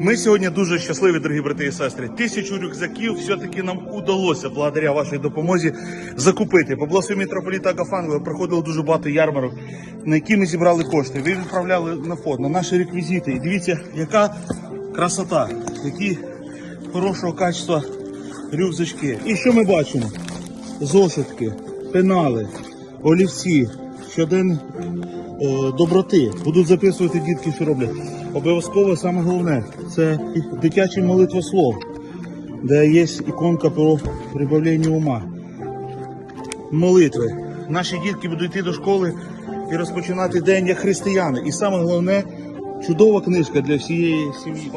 Ми сьогодні дуже щасливі, дорогі брати і сестри. Тисячу рюкзаків все-таки нам удалося, благодаря вашій допомозі, закупити. По благословенню митрополіта Агафангела проходило дуже багато ярмарок, на які ми зібрали кошти. Ви відправляли на фонд, на наші реквізити. І дивіться, яка красота, які хорошого качества рюкзачки. І що ми бачимо? Зошитки, пенали, олівці, щоден е, доброти. Будуть записувати дітки, що роблять. Обов'язково саме головне це і молитва молитвослов, де є іконка про прибавлення ума. Молитви. Наші дітки будуть йти до школи і розпочинати день як християни. І саме головне чудова книжка для всієї сім'ї.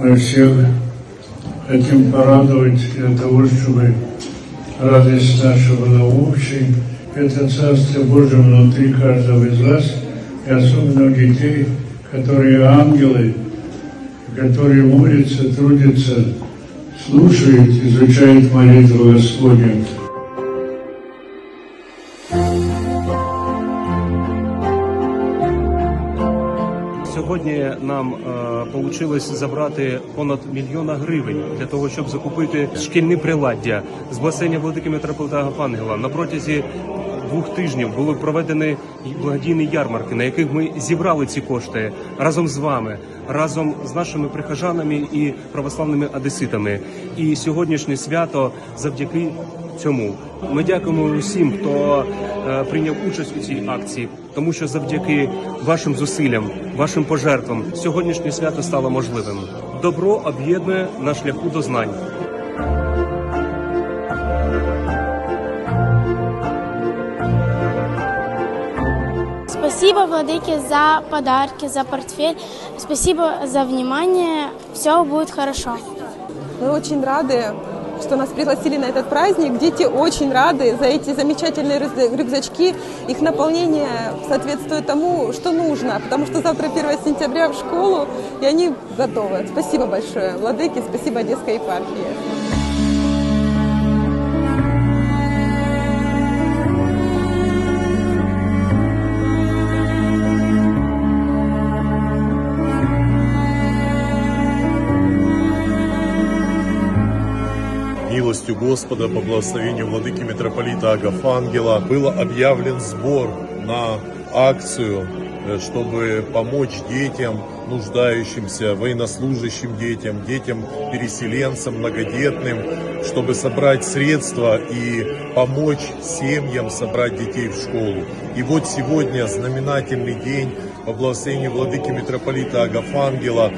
Мы всех хотим порадовать для того, чтобы радость наша была общей. Это Царство Божие внутри каждого из вас, и особенно у детей, которые ангелы, которые молятся, трудятся, слушают, изучают молитву Господню. Сьогодні нам вийшло забрати понад мільйона гривень для того, щоб закупити шкільні приладдя з басейня Владики митрополита Агафангела. На протязі двох тижнів були проведені благодійні ярмарки, на яких ми зібрали ці кошти разом з вами, разом з нашими прихожанами і православними одеситами. І сьогоднішнє свято завдяки цьому. Ми дякуємо усім, хто е, прийняв участь у цій акції, тому що завдяки вашим зусиллям, вашим пожертвам, сьогоднішнє свято стало можливим. Добро об'єднує на шляху до знань. Спасибо, Владыке, за подарки, за портфель. Спасибо за внимание. Все будет хорошо. Мы очень рады, что нас пригласили на этот праздник. Дети очень рады за эти замечательные рюкза- рюкзачки. Их наполнение соответствует тому, что нужно, потому что завтра 1 сентября в школу, и они готовы. Спасибо большое, Владыке, спасибо Одесской епархии. Милостью Господа по благословению владыки митрополита Агафангела был объявлен сбор на акцию, э, чтобы помочь детям, нуждающимся, военнослужащим детям, детям, переселенцам, многодетным, чтобы собрать средства и помочь семьям собрать детей в школу. И вот сегодня знаменательный день по благословению владыки митрополита Агафангела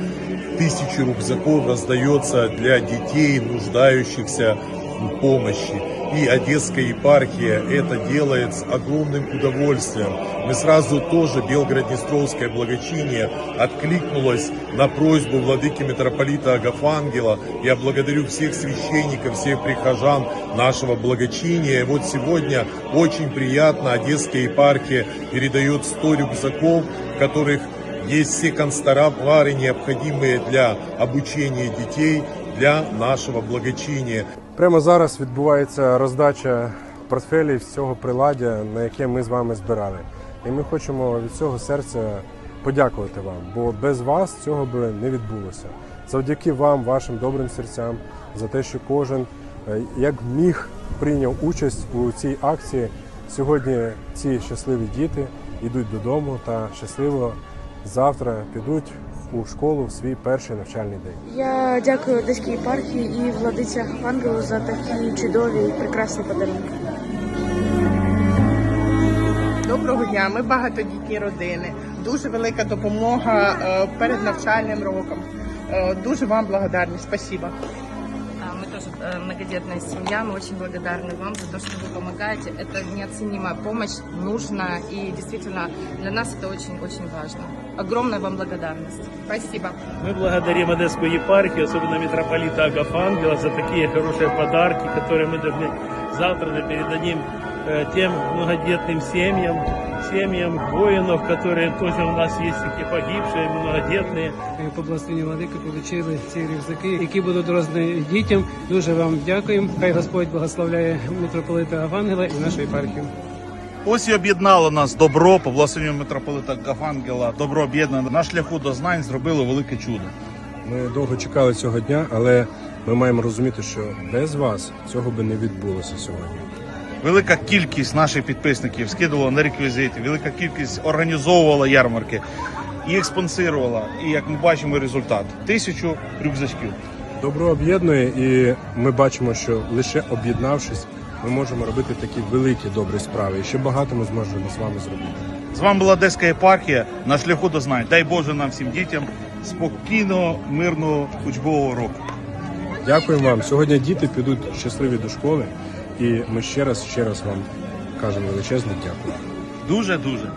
тысячи рюкзаков раздается для детей, нуждающихся в помощи. И Одесская епархия это делает с огромным удовольствием. Мы сразу тоже, Белгород-Днестровское благочиние, откликнулось на просьбу владыки митрополита Агафангела. Я благодарю всех священников, всех прихожан нашего благочиния. И вот сегодня очень приятно Одесская епархия передает 100 рюкзаков, которых есть все констовары, необходимые для обучения детей, для нашего благочиния. Прямо зараз відбувається роздача портфелів з цього приладдя, на яке ми з вами збирали. І ми хочемо від цього серця подякувати вам, бо без вас цього би не відбулося. Завдяки вам, вашим добрим серцям, за те, що кожен е, як міг прийняв участь у цій акції. Сьогодні ці щасливі діти йдуть додому та щасливо завтра підуть у школу в свій перший навчальний день. Я дякую Одеській єпархії і владиці Ангелу за такі чудові і прекрасні подарунки. Доброго дня. Ми багатодітні родини. Дуже велика допомога е, перед навчальним роком. Е, Дуже вам благодарні. Спасибо А, Мы тоже э, многодетная семья, мы очень благодарны вам за то, что вы помогаете. Это неоценимая помощь, нужна и действительно для нас это очень-очень важно. Огромная вам благодарность. Спасибо. Мы благодарим Одесскую епархию, особенно митрополита Агафангела, за такие хорошие подарки, которые мы должны завтра передадим э, тем многодетным семьям, семьям воинов, которые тоже у нас есть такие погибшие, многодетные. по благословенню владики отримали ці рюкзаки, які будуть роздані дітям. Дуже вам дякуємо. Хай Господь благословляє митрополита Авангела і нашу єпархію. Ось і об'єднало нас добро по благословенню митрополита Гафангела. Добро об'єднане на шляху до знань зробило велике чудо. Ми довго чекали цього дня, але ми маємо розуміти, що без вас цього би не відбулося сьогодні. Велика кількість наших підписників скидувала на реквізити, велика кількість організовувала ярмарки, їх спонсорувала. І як ми бачимо результат тисячу рюкзачків. Добро об'єднує, і ми бачимо, що лише об'єднавшись, ми можемо робити такі великі добрі справи. І ще багато ми зможемо з вами зробити. З вами була Одеська єпархія на шляху до знань. Дай Боже нам всім дітям спокійного, мирного учбового року. Дякуємо вам. Сьогодні діти підуть щасливі до школи, і ми ще раз ще раз вам кажемо величезне дякую. Дуже дуже.